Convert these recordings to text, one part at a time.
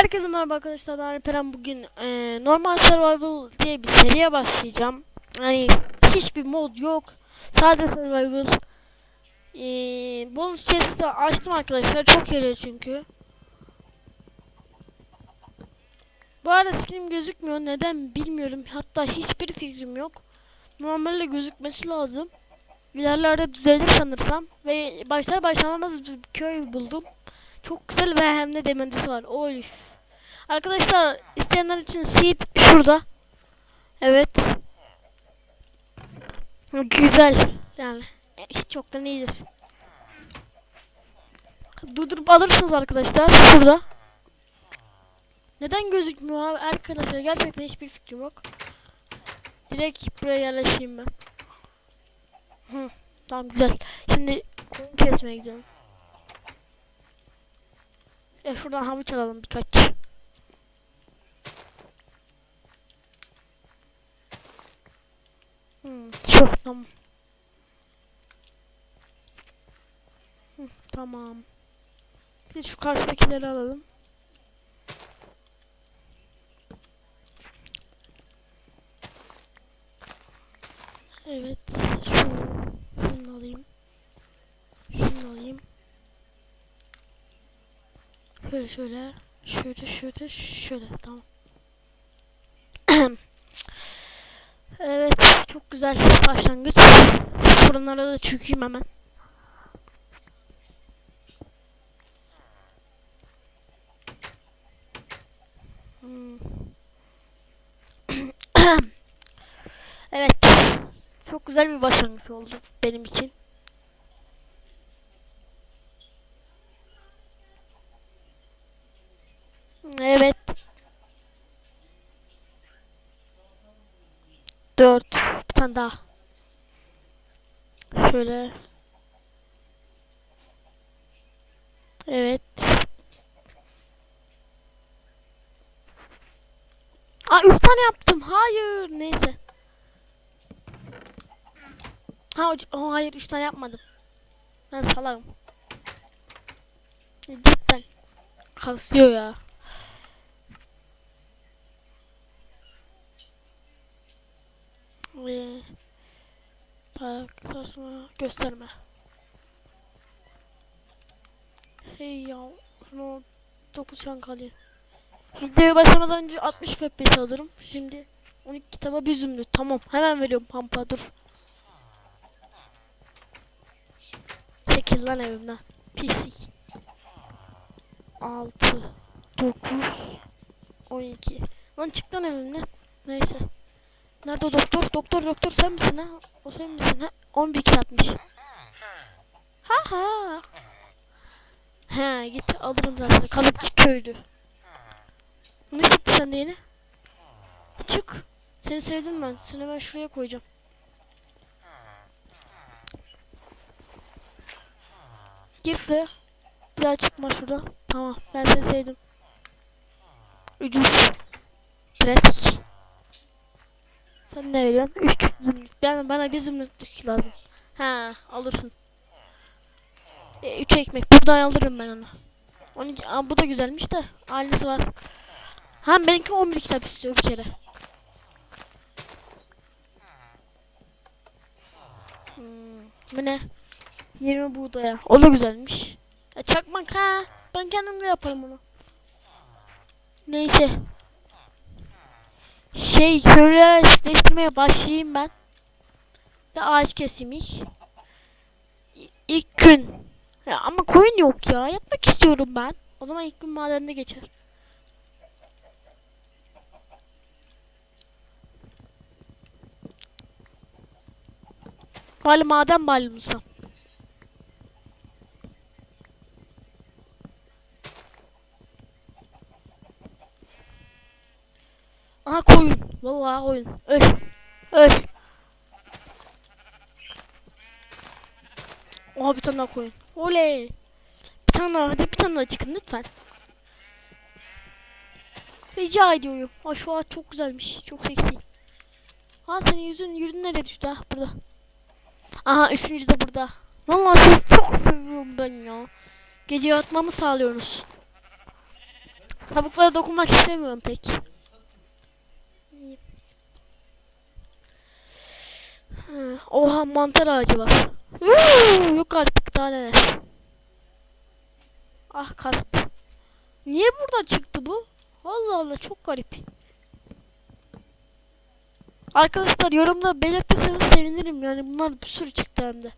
Herkese merhaba arkadaşlar ben Alperen bugün eee, normal survival diye bir seriye başlayacağım. Yani hiçbir mod yok. Sadece survival. Eee bonus chest'i açtım arkadaşlar. Çok yarıyor çünkü. Bu arada skinim gözükmüyor. Neden bilmiyorum. Hatta hiçbir fikrim yok. Normalde gözükmesi lazım. İlerlerde düzelir sanırsam. Ve başlar başlamaz bir köy buldum. Çok güzel ve hem de demircisi var. Oy. Arkadaşlar isteyenler için seed şurada. Evet. Güzel. Yani hiç yoktan iyidir. Durdurup alırsınız arkadaşlar. Şurada. Neden gözükmüyor abi arkadaşlar? Gerçekten hiçbir fikrim yok. Direkt buraya yerleşeyim ben. Hı, tamam güzel. Şimdi kesmeye gidiyorum. Ya şuradan havuç alalım birkaç. Şu tamam. Tamam. Bir şu karşıdakileri alalım. Evet. Şu, şunu alayım. Şunu alayım. Şöyle şöyle. Şöyle şöyle şöyle. Tamam. Evet. Çok güzel başlangıç. Fırınlara da çökeyim hemen. Hmm. evet. Çok güzel bir başlangıç oldu benim için. Evet. Dört. Bir tane daha. Şöyle. Evet. Aa üç tane yaptım. Hayır. Neyse. Ha o, hayır üç tane yapmadım. Ben salarım. Cidden. Kasıyor ya. Ve Parklaşma gösterme. Hey ya şunu 9 can kalıyor. Videoya başlamadan önce 60 FPS alırım. Şimdi 12 kitaba bir zümrüt. Tamam hemen veriyorum pampa dur. Çekil lan evimden. Pislik. 6 9 12 Lan çık lan evimden. Neyse. Nerede doktor? Doktor doktor sen misin ha? O sen misin ha? 11 atmış. Ha ha. He git alırım zaten. Kalıpçı köydü. Ne çıktı sende yine? Çık. Seni sevdim ben. Seni ben şuraya koyacağım. Gir şuraya. Bir daha çıkma şurada. Tamam ben seni sevdim. Ucuz. Pratik. Sen ne veriyorsun? 3 zümrüt. Ben, bana bir zümrütlük lazım. Ha alırsın. 3 ekmek. Buradan alırım ben onu. 12. Aa, bu da güzelmiş de. Aynısı var. Ha benimki 11 kitap istiyor bir kere. Hmm, bu ne? 20 buğdaya. O da güzelmiş. Ya çakmak ha. Ben kendim de yaparım onu. Neyse. Şey köylüler eşleştirmeye başlayayım ben. Ve ağaç keseyim ilk. Gün. Ya ama koyun yok ya. Yatmak istiyorum ben. O zaman ilk gün madenine geçer. Bari maden bari. Aha koyun. Vallahi koyun. Öl. Öl. Oha bir tane daha koyun. Oley. Bir tane daha hadi bir tane daha çıkın lütfen. Rica ediyorum. Aa şu ağaç çok güzelmiş. Çok seksi. Ha senin yüzün yüzün nereye düştü ha burada. Aha üçüncü de burada. Vallahi sizi çok seviyorum ben ya. Gece yatmamı sağlıyorsunuz. Tavuklara dokunmak istemiyorum pek. Hı, Oha mantar ağacı var. Uuu, yok artık daha neler. Ah kastı. Niye buradan çıktı bu? Allah Allah çok garip. Arkadaşlar yorumda belirtirseniz sevinirim yani bunlar bir sürü çıktı hem de.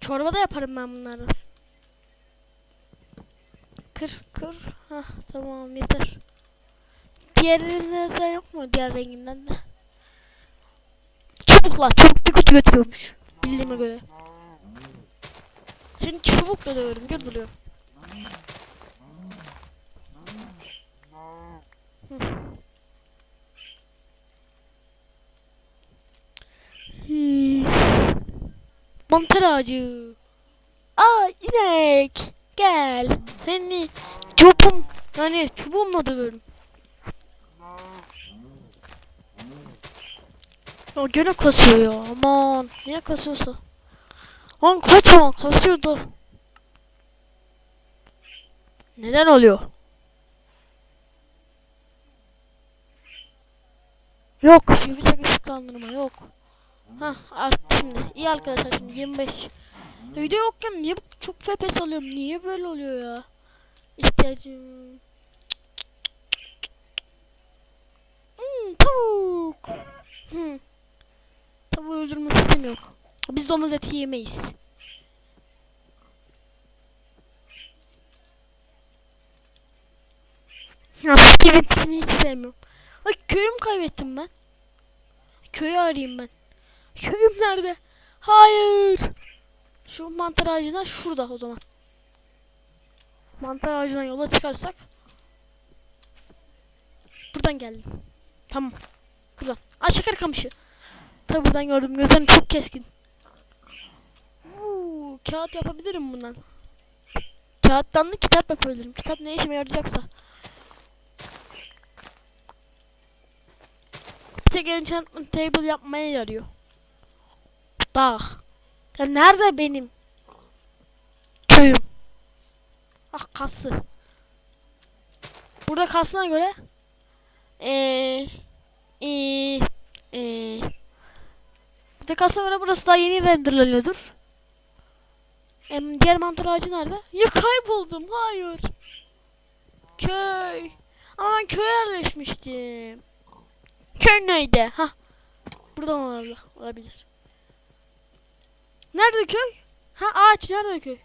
Çorba da yaparım ben bunları. Kır kır. Hah tamam yeter. Diğerlerinden sen yok mu diğer renginden de? Çubukla çubuk bir kutu götürüyormuş. Bildiğime göre. Seni çubukla döverim gel buraya. Hmm. Mantar ağacı. Aa inek. Gel. Seni çubum yani çubuğumla döverim. Ya gene kasıyor ya aman. Niye kasıyorsa. Lan kaçma kasıyordu. Neden oluyor? Yok tek ışıklandırma yok. Hah arttı şimdi. İyi arkadaşlar şimdi 25. Video yokken niye çok FPS alıyorum? Niye böyle oluyor ya? İhtiyacım. Hmm, tavuk. Hmm. Tavuğu öldürmek istemiyorum. Biz domuz eti yemeyiz. Gibi hiç sevmiyorum. Ay köyümü kaybettim ben. Köyü arayayım ben. Köyüm nerede? Hayır. Şu mantar ağacından şurada o zaman. Mantar ağacından yola çıkarsak. Buradan geldim. Tamam. Buradan. Aa şeker kamışı. Tabi buradan gördüm. Gözlerim çok keskin. Uuu, kağıt yapabilirim bundan. Kağıttan da kitap yapabilirim. Kitap ne işime yarayacaksa. Bir tek enchantment table yapmaya yarıyor. Bak. Ya nerede benim köyüm? Ah kası. Burada kasına göre eee eee eee Burada kasına göre burası daha yeni renderlanıyordur. Em, diğer mantar ağacı nerede? Ya kayboldum. Hayır. Köy. Ama ben köye yerleşmiştim. Köy neydi? Ha. Buradan olabilir. olabilir. Nerede köy? Ha ağaç nerede köy?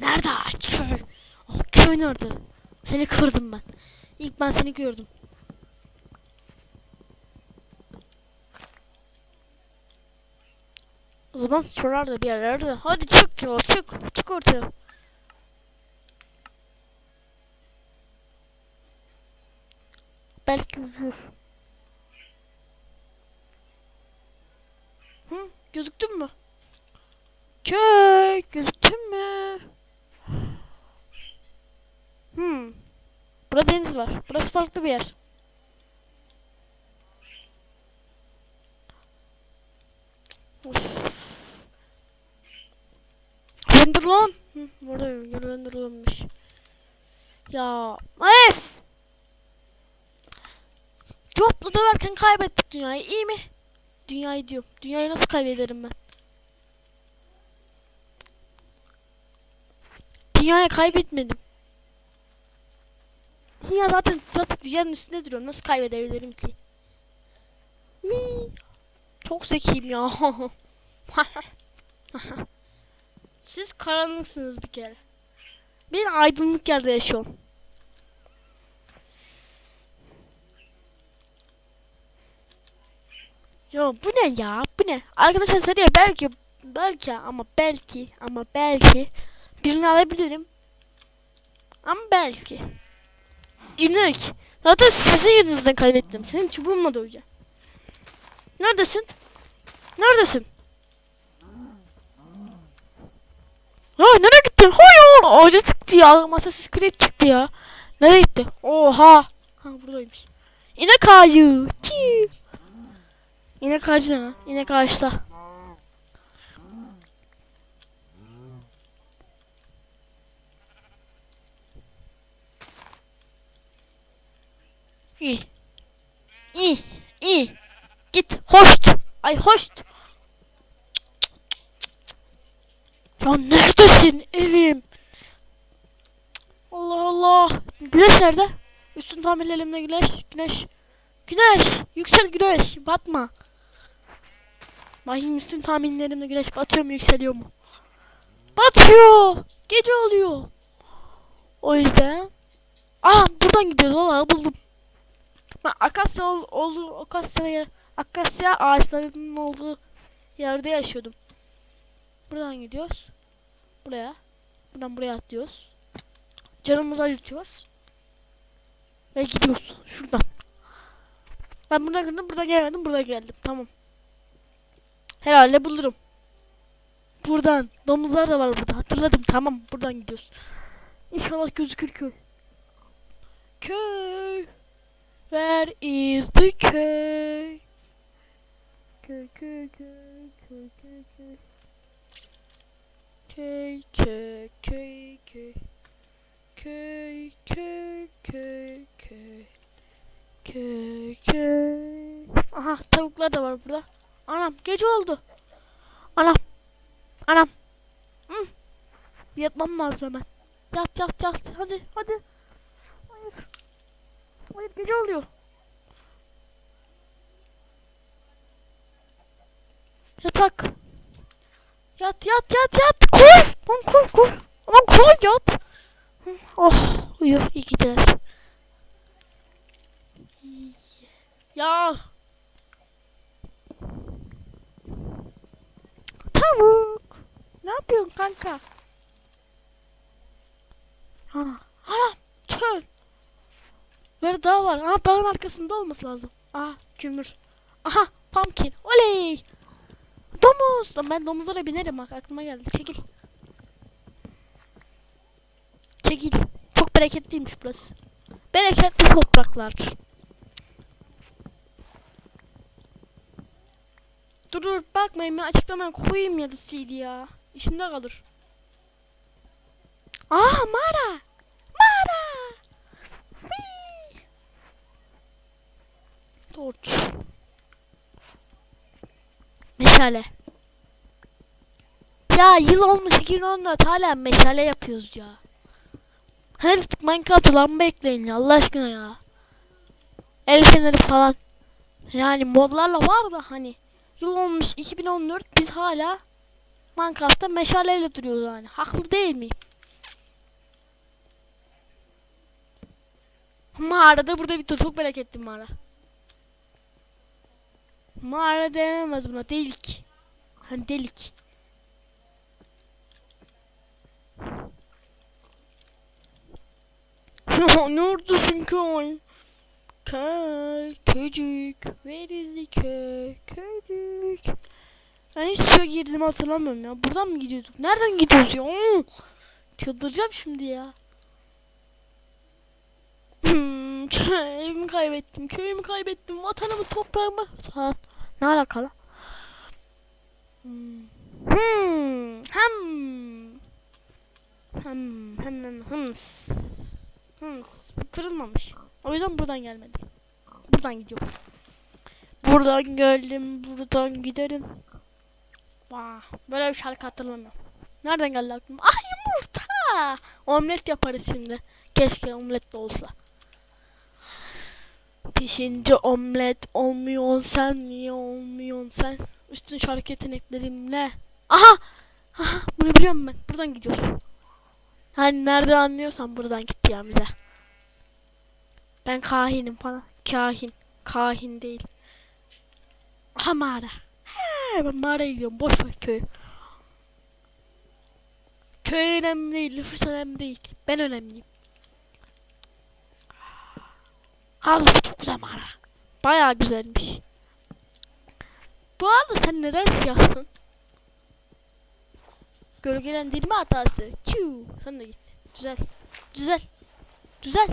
Nerede ağaç köy? Oh, köy nerede? Seni kırdım ben. İlk ben seni gördüm. O zaman şuralarda bir yerlerde. Hadi çık ya çık. Çık ortaya. Belki uyuyor. Hı? Gözüktün mü? Köy gözüktün mü? Hmm. Burada deniz var. Burası farklı bir yer. Of. Render lan. Hı, buradayım. Gel renderlanmış. Ya. Ef. Job'la döverken kaybettik dünyayı. İyi mi? Dünyayı diyorum. Dünyayı nasıl kaybederim ben? Dünyayı kaybetmedim. Dünya zaten zaten dünyanın üstünde duruyor. Nasıl kaybedebilirim ki? Wii. Çok zekiyim ya. Siz karanlıksınız bir kere. Ben aydınlık yerde yaşıyorum. Yo bu ne ya? Bu ne? Arkadaşlar seriye belki belki ama belki ama belki birini alabilirim. Ama belki. İnek. Zaten sizin yüzünüzden kaybettim. Senin çubuğunla döveceğim. Neredesin? Neredesin? Ya nereye gitti? Hayır. Ağaca çıktı ya. Masasız krep çıktı ya. Nereye gitti? Oha. Ha buradaymış. İnek ağacı. Çiğ. İnek ağacı ne? İnek ağaçta. İyi. İyi. İyi. Git. Hoşt. Ay hoşt. Ya neredesin evim? Allah Allah. Güneş nerede? Üstün tamir elimde güneş. Güneş. Güneş. Yüksel güneş. Batma. Bakayım üstün tahminlerimde güneş batıyor mu yükseliyor mu? Batıyor. Gece oluyor. O yüzden. Aa buradan gidiyoruz valla buldum. Ben akasya ol, olduğu akasya akasya ağaçlarının olduğu yerde yaşıyordum. Buradan gidiyoruz. Buraya. Buradan buraya atlıyoruz. Canımızı acıtıyoruz. Ve gidiyoruz. Şuradan. Ben buradan girdim, buradan gelmedim, buradan geldim. Tamam. Herhalde bulurum. Buradan. Domuzlar da var burada. Hatırladım. Tamam. Buradan gidiyoruz. İnşallah gözükür köy. Köy. Where is the köy? Köy köy köy köy köy köy. Köy köy köy köy. Köy köy. Aha tavuklar da var burada. Anam gece oldu. Anam. Anam. Hı. Yatmam lazım hemen. Yat yat yat. Hadi hadi. Hayır. Hayır gece oluyor. Yatak. Yat yat yat yat. Koy. Lan koy koy. Lan koy yat. Oh uyu iyi geceler. Ya. Tavuk. Ne yapıyorsun kanka? Ana. Ana. Çöl. Böyle dağ var. Aha dağın arkasında olması lazım. Aha kömür. Aha pumpkin. Oley. Domuz. Ben domuzlara binerim bak aklıma geldi. Çekil. Çekil. Çok bereketliymiş burası. Bereketli topraklar. Dur dur bakmayın ben açıklamaya koyayım ya da CD ya. İçimde kalır. Aa mağara. Mağara. Hii. Meşale. Ya yıl olmuş 2014 hala meşale yapıyoruz ya. Her Minecraft'a lamba ekleyin ya Allah aşkına ya. El feneri falan. Yani modlarla var da hani. Yıl olmuş 2014 biz hala Minecraft'ta meşaleyle duruyoruz yani. Haklı değil miyim? Mağarada burada bir tur çok bereketli mağara. Mağara denemez buna delik. Hani delik. Neredesin köy? Köy, köycük, where is the köy, köycük. Ben hiç suya girdiğimi hatırlamıyorum ya. Buradan mı gidiyorduk? Nereden gidiyoruz ya? Çıldıracağım şimdi ya. Hmm, köyümü kaybettim, köyümü kaybettim, vatanımı, toprağımı. Ha, ne alakalı? Hmm. Hmm. Hem. Hem. Hem. Hem. Hıms. Bu kırılmamış. O yüzden buradan gelmedim. Buradan gidiyorum. Buradan geldim, buradan giderim. Vah, böyle bir şarkı hatırlamıyorum. Nereden geldi aklıma? Ah yumurta! Omlet yaparız şimdi. Keşke omlet de olsa. Pişince omlet olmuyor sen niye olmuyorsun sen? Üstün şarkı yeteneklerimle. Aha! Aha! Bunu biliyorum ben. Buradan gidiyorsun. Hani nerede anlıyorsan buradan git ya bize. Ben kahinim falan. Kahin. Kahin değil. Aha mağara. He, ben mağaraya gidiyorum. Boş ver köyü. Köy önemli değil. Nüfus önemli değil. Ben önemliyim. Ağzı çok güzel mağara. Bayağı güzelmiş. Bu arada sen neden siyahsın? Gölgelendirme hatası. Çiu. Sen de git. Güzel. Güzel. Güzel.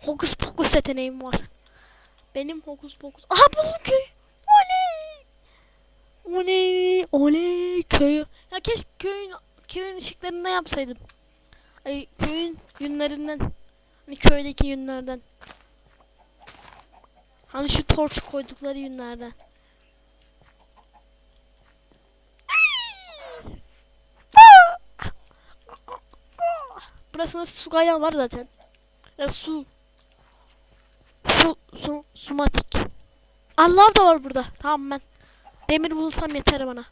Hokus pokus yeteneğim var. Benim hokus pokus. Aha buldum köy. Oley. Oley. Oley. Köyü. Ya keşke köyün köyün ışıklarını yapsaydım. Ay köyün yünlerinden. Hani köydeki yünlerden. Hani şu torç koydukları günlerden. Burasında su kaynağı var zaten. Ya su. Su, su, sumatik. Allah da var burada. Tamam ben. Demir bulursam yeter bana.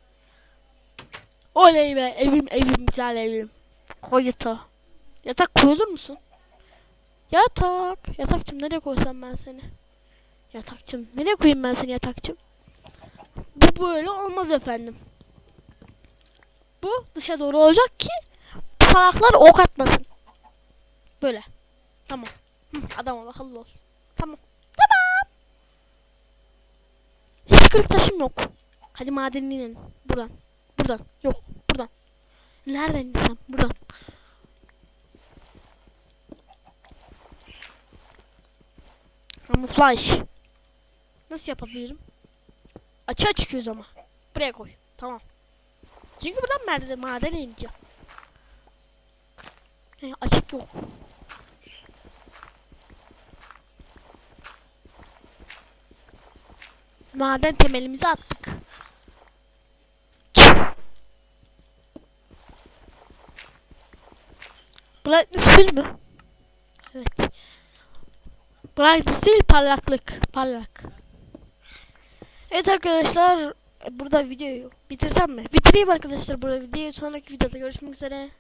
Oley be evim evim güzel evim. Koy yatağı. Yatak koyulur musun? Yatak. Yatakçım nereye koysam ben seni? Yatakçım. Nereye koyayım ben seni yatakçım? Bu böyle olmaz efendim. Bu dışa doğru olacak ki salaklar ok atmasın. Böyle. Tamam. Hı, adam ol akıllı ol. Tamam. Tamam. Hiç kırık taşım yok. Hadi madenine inelim. Buradan. Buradan. Yok. Buradan. Nereden insem? Buradan. Camouflage. Nasıl yapabilirim? Açığa çıkıyoruz ama. Buraya koy. Tamam. Çünkü buradan merdiven madene ineceğim. He, açık yok. Maden temelimizi attık. Brightness full mü? Evet. Brightness değil parlaklık. Parlak. Evet arkadaşlar burada videoyu bitirsem mi? Bitireyim arkadaşlar burada videoyu sonraki videoda görüşmek üzere.